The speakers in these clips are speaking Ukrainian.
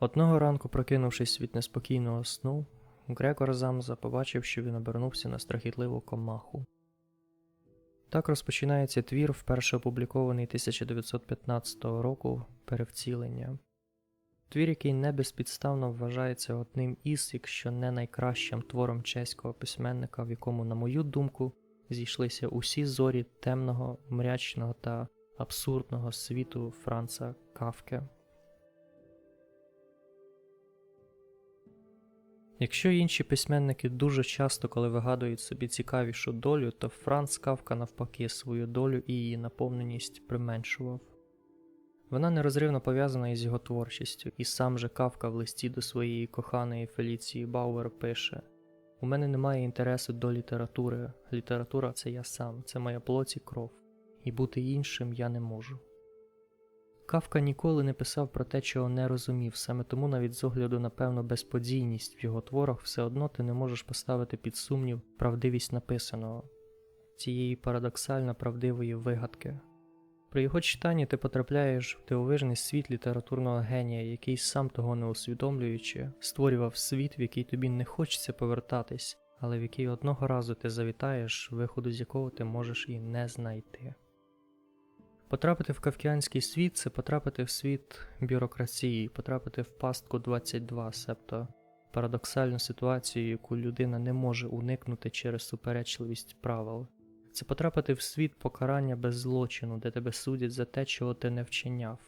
Одного ранку, прокинувшись від неспокійного сну, Грегор Замза побачив, що він обернувся на страхітливу комаху. Так розпочинається твір, вперше опублікований 1915 року перевцілення. Твір, який не безпідставно вважається одним із, якщо не найкращим твором чеського письменника, в якому, на мою думку, зійшлися усі зорі темного, мрячного та абсурдного світу Франца Кавке. Якщо інші письменники дуже часто, коли вигадують собі цікавішу долю, то Франц Кавка навпаки свою долю і її наповненість применшував. Вона нерозривно пов'язана із його творчістю, і сам же Кавка в листі до своєї коханої Феліції Бауер пише: У мене немає інтересу до літератури. Література це я сам, це моя плоть і кров, і бути іншим я не можу. Кавка ніколи не писав про те, чого не розумів, саме тому навіть з огляду на певну безподійність в його творах все одно ти не можеш поставити під сумнів правдивість написаного, цієї парадоксально правдивої вигадки. При його читанні ти потрапляєш в дивовижний світ літературного генія, який сам того не усвідомлюючи, створював світ, в який тобі не хочеться повертатись, але в який одного разу ти завітаєш, виходу з якого ти можеш і не знайти. Потрапити в кавкіанський світ це потрапити в світ бюрократії, потрапити в пастку 22, себто парадоксальну ситуацію, яку людина не може уникнути через суперечливість правил. Це потрапити в світ покарання без злочину, де тебе судять за те, чого ти не вчиняв.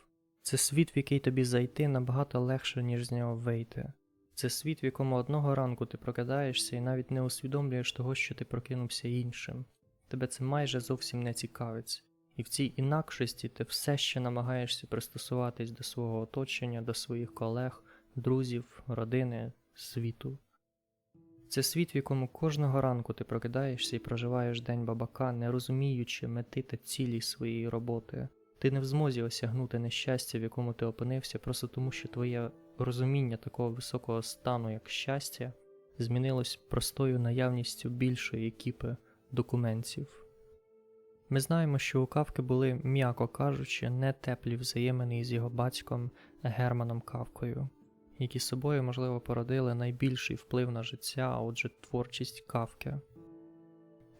Це світ, в який тобі зайти набагато легше, ніж з нього вийти. Це світ, в якому одного ранку ти прокидаєшся і навіть не усвідомлюєш того, що ти прокинувся іншим. Тебе це майже зовсім не цікавить. І в цій інакшості ти все ще намагаєшся пристосуватись до свого оточення, до своїх колег, друзів, родини, світу. Це світ, в якому кожного ранку ти прокидаєшся і проживаєш день бабака, не розуміючи мети та цілі своєї роботи. Ти не в змозі осягнути нещастя, в якому ти опинився, просто тому, що твоє розуміння такого високого стану, як щастя, змінилось простою наявністю більшої кіпи документів. Ми знаємо, що у Кавки були, м'яко кажучи, не теплі взаємини із його батьком Германом Кавкою, які собою, можливо, породили найбільший вплив на життя, а отже, творчість Кавки.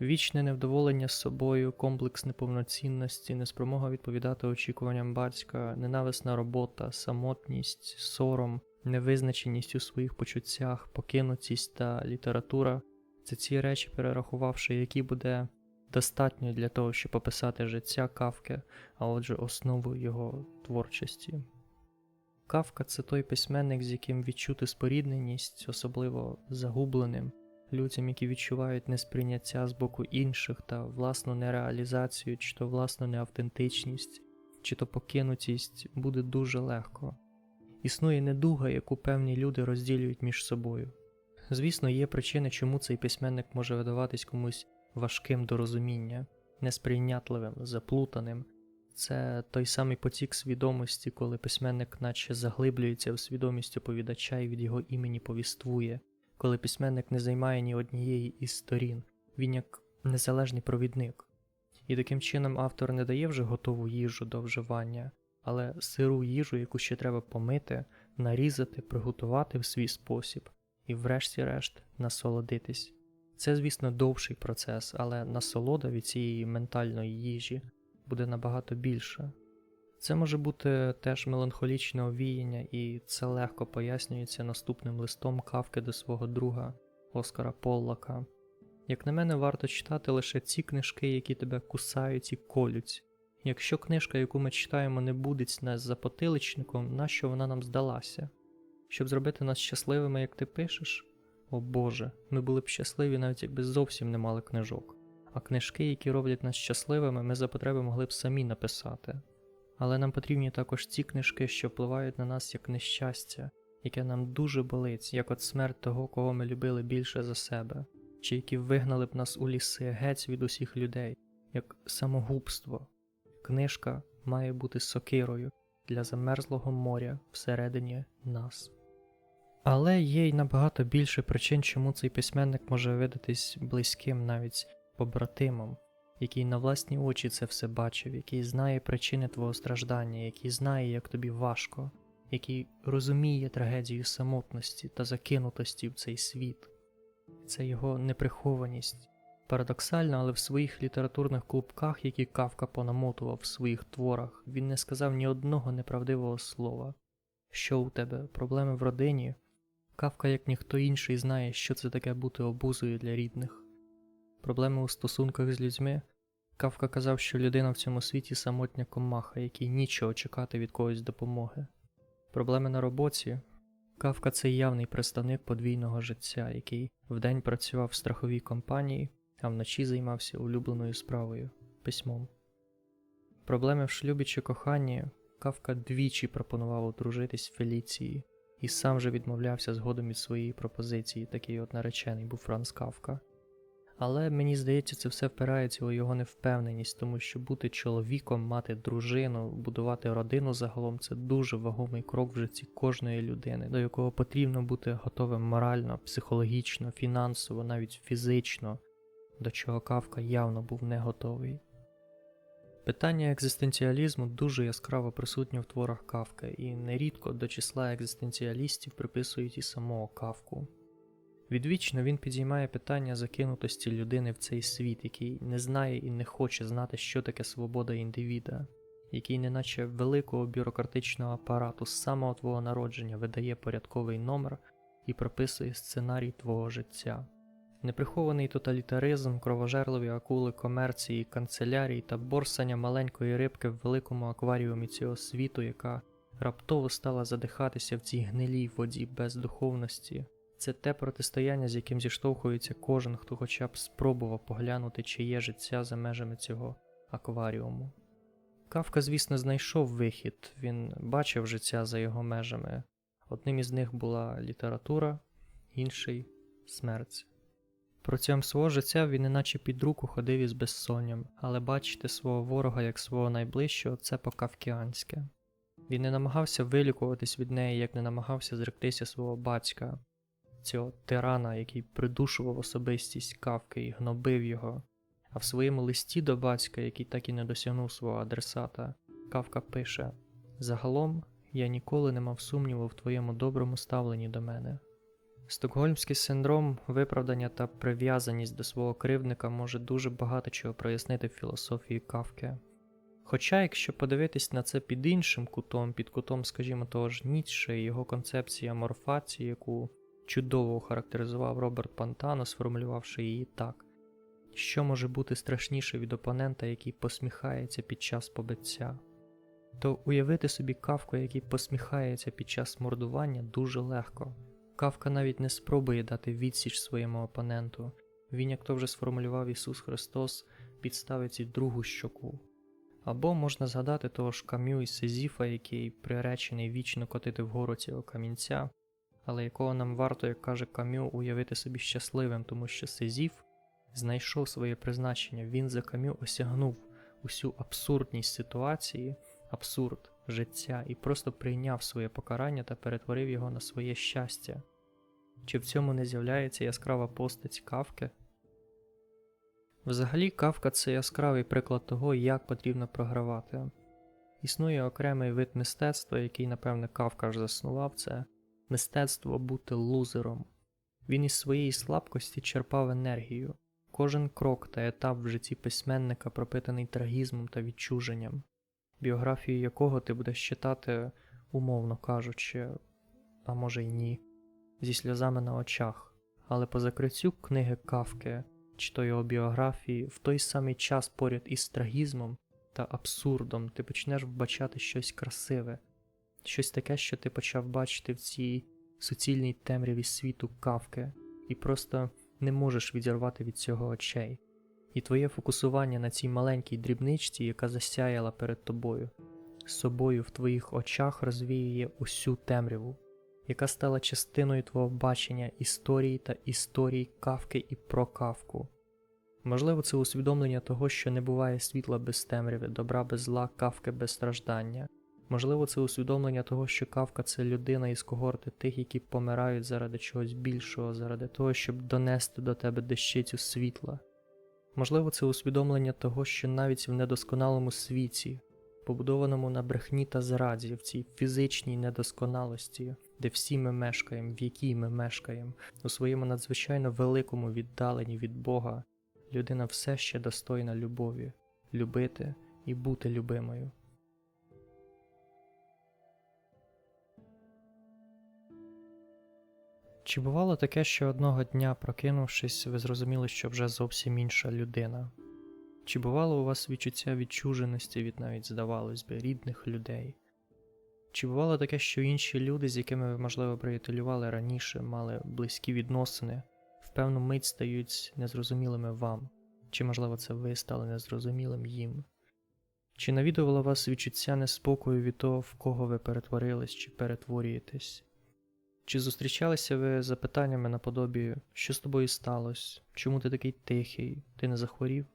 Вічне невдоволення з собою, комплекс неповноцінності, неспромога відповідати очікуванням батька, ненависна робота, самотність, сором, невизначеність у своїх почуттях, покинутість та література це ці речі, перерахувавши, які буде достатньо для того, щоб описати життя Кавки, а отже, основу його творчості. Кавка це той письменник, з яким відчути спорідненість, особливо загубленим, людям, які відчувають несприйняття з боку інших та власну нереалізацію, чи то власну неавтентичність, чи то покинутість буде дуже легко. Існує недуга, яку певні люди розділюють між собою. Звісно, є причини, чому цей письменник може видаватись комусь важким до розуміння, несприйнятливим, заплутаним. Це той самий потік свідомості, коли письменник наче заглиблюється в свідомість оповідача і від його імені повіствує, коли письменник не займає ні однієї із сторін, він як незалежний провідник. І таким чином автор не дає вже готову їжу до вживання, але сиру їжу, яку ще треба помити, нарізати, приготувати в свій спосіб і, врешті-решт, насолодитись. Це, звісно, довший процес, але насолода від цієї ментальної їжі буде набагато більше. Це може бути теж меланхолічне овіяння, і це легко пояснюється наступним листом кавки до свого друга Оскара Поллака. Як на мене, варто читати лише ці книжки, які тебе кусають і колють. Якщо книжка, яку ми читаємо, не будить нас за потиличником, нащо вона нам здалася? Щоб зробити нас щасливими, як ти пишеш? О Боже, ми були б щасливі, навіть якби зовсім не мали книжок. А книжки, які роблять нас щасливими, ми за потреби могли б самі написати. Але нам потрібні також ці книжки, що впливають на нас як нещастя, яке нам дуже болить, як от смерть того, кого ми любили більше за себе, чи які вигнали б нас у ліси геть від усіх людей, як самогубство. Книжка має бути сокирою для замерзлого моря всередині нас. Але є й набагато більше причин, чому цей письменник може видатись близьким навіть побратимом, який на власні очі це все бачив, який знає причини твого страждання, який знає, як тобі важко, який розуміє трагедію самотності та закинутості в цей світ. Це його неприхованість. Парадоксально, але в своїх літературних клубках, які Кавка понамотував в своїх творах, він не сказав ні одного неправдивого слова. Що у тебе, проблеми в родині? Кавка, як ніхто інший, знає, що це таке бути обузою для рідних. Проблеми у стосунках з людьми. Кавка казав, що людина в цьому світі самотня комаха, якій нічого чекати від когось допомоги. Проблеми на роботі. Кавка це явний представник подвійного життя, який вдень працював в страховій компанії, а вночі займався улюбленою справою письмом. Проблеми в шлюбі чи коханні Кавка двічі пропонував одружитись Феліції, і сам же відмовлявся згодом від своєї пропозиції, такий от наречений був Франц Кавка. Але мені здається, це все впирається у його невпевненість, тому що бути чоловіком, мати дружину, будувати родину загалом це дуже вагомий крок в житті кожної людини, до якого потрібно бути готовим морально, психологічно, фінансово, навіть фізично, до чого Кавка явно був не готовий. Питання екзистенціалізму дуже яскраво присутнє в творах Кавки, і нерідко до числа екзистенціалістів приписують і самого Кавку. Відвічно він підіймає питання закинутості людини в цей світ, який не знає і не хоче знати, що таке свобода індивіда, який, неначе великого бюрократичного апарату з самого твого народження видає порядковий номер і прописує сценарій твого життя. Неприхований тоталітаризм, кровожерливі акули комерції, канцелярій та борсання маленької рибки в великому акваріумі цього світу, яка раптово стала задихатися в цій гнилій воді без духовності. Це те протистояння, з яким зіштовхується кожен, хто хоча б спробував поглянути, чи є життя за межами цього акваріуму. Кавка, звісно, знайшов вихід, він бачив життя за його межами. Одним із них була література, інший смерть. Протягом свого життя він іначе під руку ходив із безсонням, але бачити свого ворога як свого найближчого це по-кавкіанськи. Він не намагався вилікуватись від неї, як не намагався зректися свого батька, цього тирана, який придушував особистість кавки і гнобив його. А в своєму листі до батька, який так і не досягнув свого адресата, Кавка пише: Загалом я ніколи не мав сумніву в твоєму доброму ставленні до мене. Стокгольмський синдром, виправдання та прив'язаність до свого кривдника може дуже багато чого прояснити в філософії Кавки. Хоча, якщо подивитись на це під іншим кутом, під кутом, скажімо, того ж Ніцше і його концепції аморфації, яку чудово охарактеризував Роберт Пантано, сформулювавши її так: що може бути страшніше від опонента, який посміхається під час побиття? То уявити собі кавку, який посміхається під час мордування, дуже легко. Кавка навіть не спробує дати відсіч своєму опоненту. Він, як то вже сформулював Ісус Христос, підставить і другу щоку. Або можна згадати того ж Кам'ю і Сезіфа, який приречений вічно котити вгору цього камінця, але якого нам варто, як каже Кам'ю, уявити собі щасливим, тому що Сезіф знайшов своє призначення, він за Кам'ю осягнув усю абсурдність ситуації, абсурд життя і просто прийняв своє покарання та перетворив його на своє щастя. Чи в цьому не з'являється яскрава постать кавки? Взагалі, кавка це яскравий приклад того, як потрібно програвати. Існує окремий вид мистецтва, який, напевне, кавка ж заснував це мистецтво бути лузером. Він із своєї слабкості черпав енергію. Кожен крок та етап в житті письменника пропитаний трагізмом та відчуженням, біографію якого ти будеш читати, умовно кажучи, а може й ні, зі сльозами на очах. Але по закриттю книги Кавки чи то його біографії, в той самий час поряд із трагізмом та абсурдом ти почнеш вбачати щось красиве, щось таке, що ти почав бачити в цій суцільній темряві світу кавки, і просто не можеш відірвати від цього очей. І твоє фокусування на цій маленькій дрібничці, яка засяяла перед тобою, собою в твоїх очах розвіює усю темряву, яка стала частиною твого бачення історії та історій кавки і про кавку. Можливо, це усвідомлення того, що не буває світла без темряви, добра без зла, кавки без страждання. Можливо, це усвідомлення того, що кавка це людина із когорти тих, які помирають заради чогось більшого, заради того, щоб донести до тебе дещицю світла. Можливо, це усвідомлення того, що навіть в недосконалому світі, побудованому на брехні та зраді, в цій фізичній недосконалості, де всі ми мешкаємо, в якій ми мешкаємо, у своєму надзвичайно великому віддаленні від Бога, людина все ще достойна любові, любити і бути любимою. Чи бувало таке, що одного дня, прокинувшись, ви зрозуміли, що вже зовсім інша людина? Чи бувало у вас відчуття відчуженості від навіть, здавалось би, рідних людей? Чи бувало таке, що інші люди, з якими ви, можливо, приятелювали раніше, мали близькі відносини, в певну мить стають незрозумілими вам? Чи, можливо, це ви стали незрозумілим їм? Чи навідувало вас відчуття неспокою від того, в кого ви перетворились чи перетворюєтесь? Чи зустрічалися ви з запитаннями наподобі, що з тобою сталося, чому ти такий тихий, ти не захворів?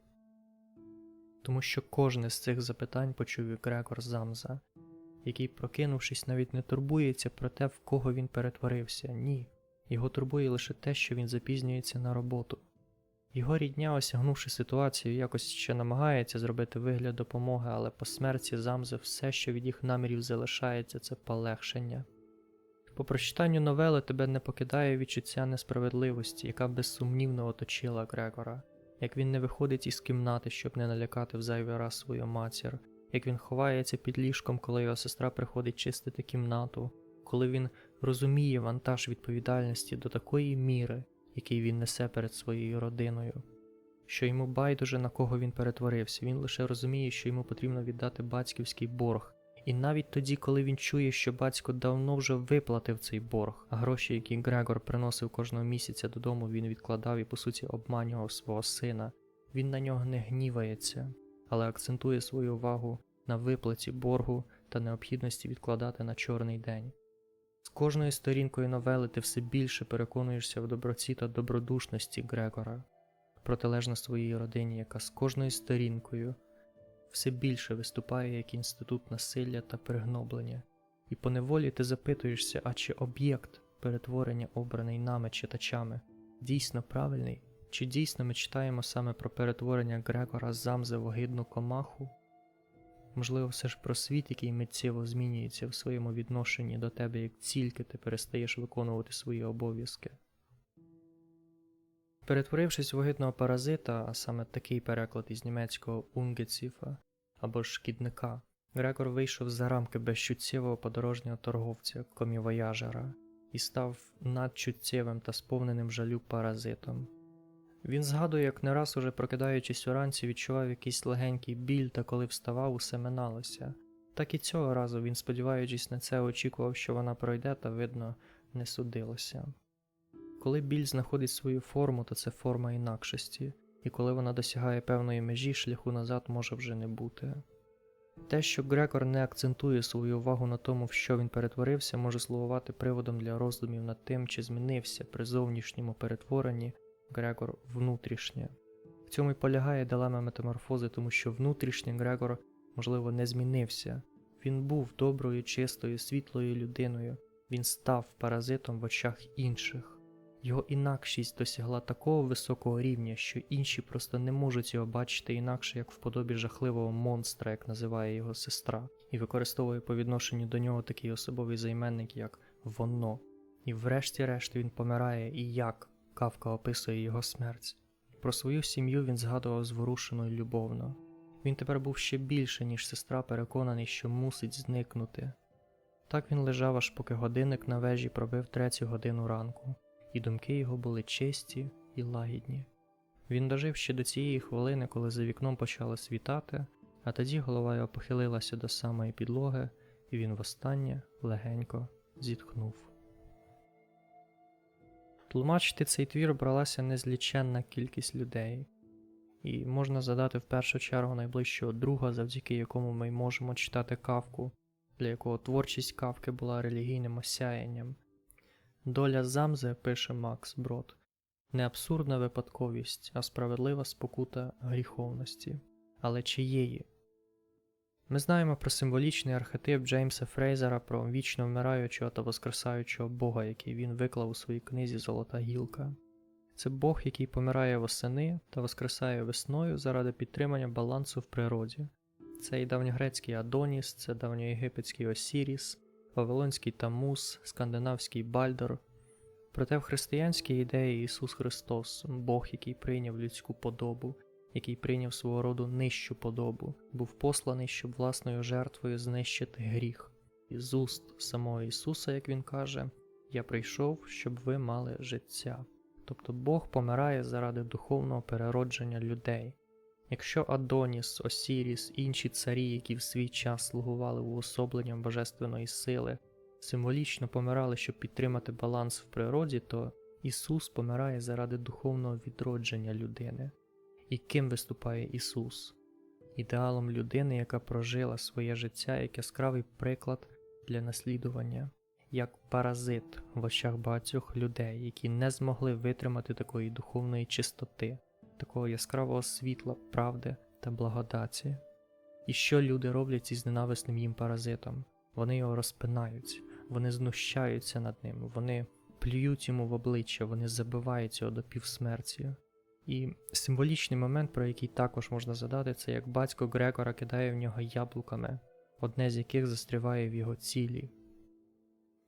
Тому що кожне з цих запитань почув і Грегор Замза, який, прокинувшись, навіть не турбується про те, в кого він перетворився, ні. Його турбує лише те, що він запізнюється на роботу. Його рідня, осягнувши ситуацію, якось ще намагається зробити вигляд допомоги, але по смерті Замзи все, що від їх намірів залишається, це полегшення. По прочитанню новели тебе не покидає відчуття несправедливості, яка безсумнівно оточила Грегора, як він не виходить із кімнати, щоб не налякати в зайвий раз свою матір, як він ховається під ліжком, коли його сестра приходить чистити кімнату, коли він розуміє вантаж відповідальності до такої міри, який він несе перед своєю родиною, що йому байдуже на кого він перетворився, він лише розуміє, що йому потрібно віддати батьківський борг. І навіть тоді, коли він чує, що батько давно вже виплатив цей борг, а гроші, які Грегор приносив кожного місяця додому, він відкладав і, по суті, обманював свого сина, він на нього не гнівається, але акцентує свою увагу на виплаті боргу та необхідності відкладати на чорний день. З кожною сторінкою новели ти все більше переконуєшся в доброці та добродушності Грегора, протилежно своїй родині, яка з кожною сторінкою все більше виступає як інститут насилля та пригноблення, і поневолі ти запитуєшся, а чи об'єкт перетворення, обраний нами читачами, дійсно правильний, чи дійсно ми читаємо саме про перетворення Грегора з Замзи в огидну комаху? Можливо, все ж про світ, який миттєво змінюється в своєму відношенні до тебе, як тільки ти перестаєш виконувати свої обов'язки. Перетворившись в паразита, а саме такий переклад із німецького унгеціфа або шкідника, Грегор вийшов за рамки безчуттєвого подорожнього торговця комівояжера і став надчуттєвим та сповненим жалю паразитом. Він згадує, як не раз уже прокидаючись уранці, відчував якийсь легенький біль, та коли вставав, усе миналося. Так і цього разу він, сподіваючись на це, очікував, що вона пройде, та, видно, не судилося. Коли біль знаходить свою форму, то це форма інакшості, і коли вона досягає певної межі, шляху назад може вже не бути. Те, що Грегор не акцентує свою увагу на тому, в що він перетворився, може слугувати приводом для роздумів над тим, чи змінився при зовнішньому перетворенні Грегор внутрішнє. В цьому й полягає дилема метаморфози, тому що внутрішній Грегор, можливо, не змінився. Він був доброю, чистою, світлою людиною, він став паразитом в очах інших. Його інакшість досягла такого високого рівня, що інші просто не можуть його бачити інакше, як в подобі жахливого монстра, як називає його сестра, і використовує по відношенню до нього такий особовий займенник, як воно. І врешті-решт він помирає і як Кавка описує його смерть. Про свою сім'ю він згадував зворушено й любовно. Він тепер був ще більше, ніж сестра, переконаний, що мусить зникнути. Так він лежав, аж поки годинник на вежі пробив третю годину ранку, і думки його були чисті і лагідні. Він дожив ще до цієї хвилини, коли за вікном почало світати, а тоді голова його похилилася до самої підлоги, і він востаннє легенько зітхнув. Тлумачити цей твір бралася незліченна кількість людей, і можна задати в першу чергу найближчого друга, завдяки якому ми можемо читати кавку, для якого творчість кавки була релігійним осяянням. Доля Замзе, пише Макс Брод, не абсурдна випадковість, а справедлива спокута гріховності. Але чиєї? Ми знаємо про символічний архетип Джеймса Фрейзера про вічно вмираючого та воскресаючого Бога, який він виклав у своїй книзі Золота гілка. Це Бог, який помирає восени та воскресає весною заради підтримання балансу в природі. Це і давньогрецький Адоніс, це давньоєгипетський Осіріс, Вавилонський Тамус, скандинавський Бальдор. Проте в християнській ідеї Ісус Христос, Бог, який прийняв людську подобу, який прийняв свого роду нижчу подобу, був посланий, щоб власною жертвою знищити гріх. І з уст самого Ісуса, як Він каже, Я прийшов, щоб ви мали життя. Тобто Бог помирає заради духовного переродження людей. Якщо Адоніс, Осіріс, інші царі, які в свій час слугували уособленням божественної сили, символічно помирали, щоб підтримати баланс в природі, то Ісус помирає заради духовного відродження людини. І ким виступає Ісус? Ідеалом людини, яка прожила своє життя як яскравий приклад для наслідування, як паразит в очах багатьох людей, які не змогли витримати такої духовної чистоти, такого яскравого світла, правди та благодаті. І що люди роблять із ненависним їм паразитом? Вони його розпинають, вони знущаються над ним, вони плюють йому в обличчя, вони забивають його до півсмерті. І символічний момент, про який також можна задати, це як батько Грегора кидає в нього яблуками, одне з яких застріває в його цілі.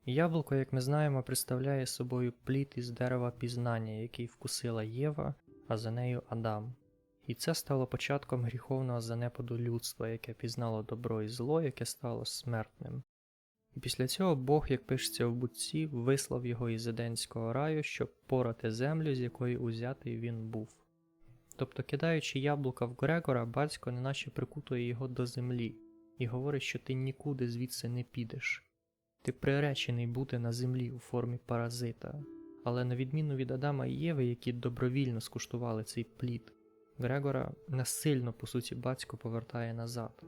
Яблуко, як ми знаємо, представляє собою плід із дерева пізнання, який вкусила Єва, а за нею Адам. І це стало початком гріховного занепаду людства, яке пізнало добро і зло, яке стало смертним. І після цього Бог, як пишеться в будці, вислав його із Еденського раю, щоб порати землю, з якої узятий він був. Тобто, кидаючи яблука в Грегора, батько неначе прикутує його до землі і говорить, що ти нікуди звідси не підеш. Ти приречений бути на землі у формі паразита. Але на відміну від Адама і Єви, які добровільно скуштували цей плід, Грегора насильно, по суті, батько повертає назад.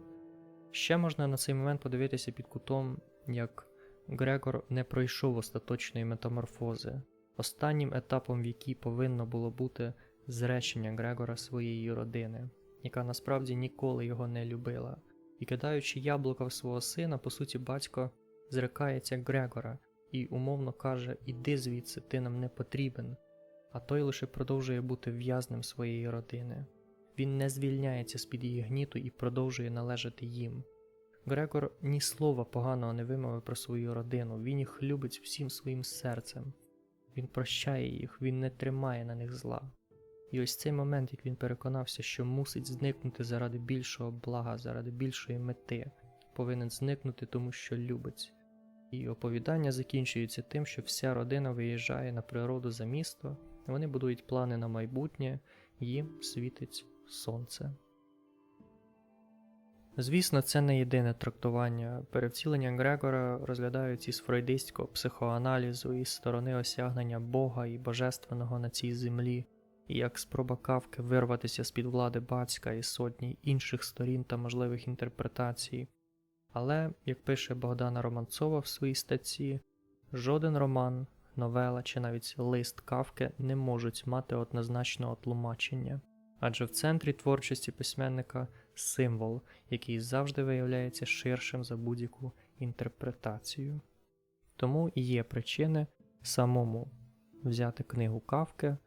Ще можна на цей момент подивитися під кутом, як Грегор не пройшов остаточної метаморфози, останнім етапом, в якій повинно було бути зречення Грегора своєї родини, яка насправді ніколи його не любила. І кидаючи яблука в свого сина, по суті, батько зрикається Грегора і умовно каже: Іди звідси, ти нам не потрібен. А той лише продовжує бути в'язнем своєї родини. Він не звільняється з-під її гніту і продовжує належати їм. Грегор ні слова поганого не вимовив про свою родину, він їх любить всім своїм серцем. Він прощає їх, він не тримає на них зла. І ось цей момент, як він переконався, що мусить зникнути заради більшого блага, заради більшої мети, повинен зникнути тому, що любить. І оповідання закінчується тим, що вся родина виїжджає на природу за місто, вони будують плани на майбутнє, їм світить сонце. Звісно, це не єдине трактування. Перевтілення Грегора розглядають із фрейдистського психоаналізу, із сторони осягнення Бога і Божественного на цій землі, і як спроба кавки вирватися з під влади батька і сотні інших сторін та можливих інтерпретацій. Але, як пише Богдана Романцова в своїй статті, жоден роман, новела чи навіть лист кавки не можуть мати однозначного тлумачення, адже в центрі творчості письменника символ, який завжди виявляється ширшим за будь-яку інтерпретацію. Тому і є причини самому взяти книгу кавки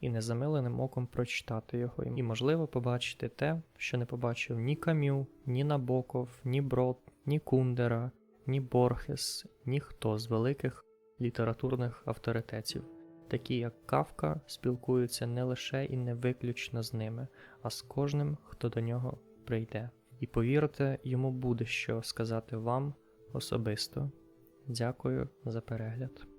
і незамиленим оком прочитати його, і, можливо, побачити те, що не побачив ні Кам'ю, ні Набоков, ні Брод, ні Кундера, ні Борхес, ніхто з великих літературних авторитетів, такі як Кавка, спілкуються не лише і не виключно з ними, а з кожним, хто до нього прийде. І повірте, йому буде що сказати вам особисто. Дякую за перегляд.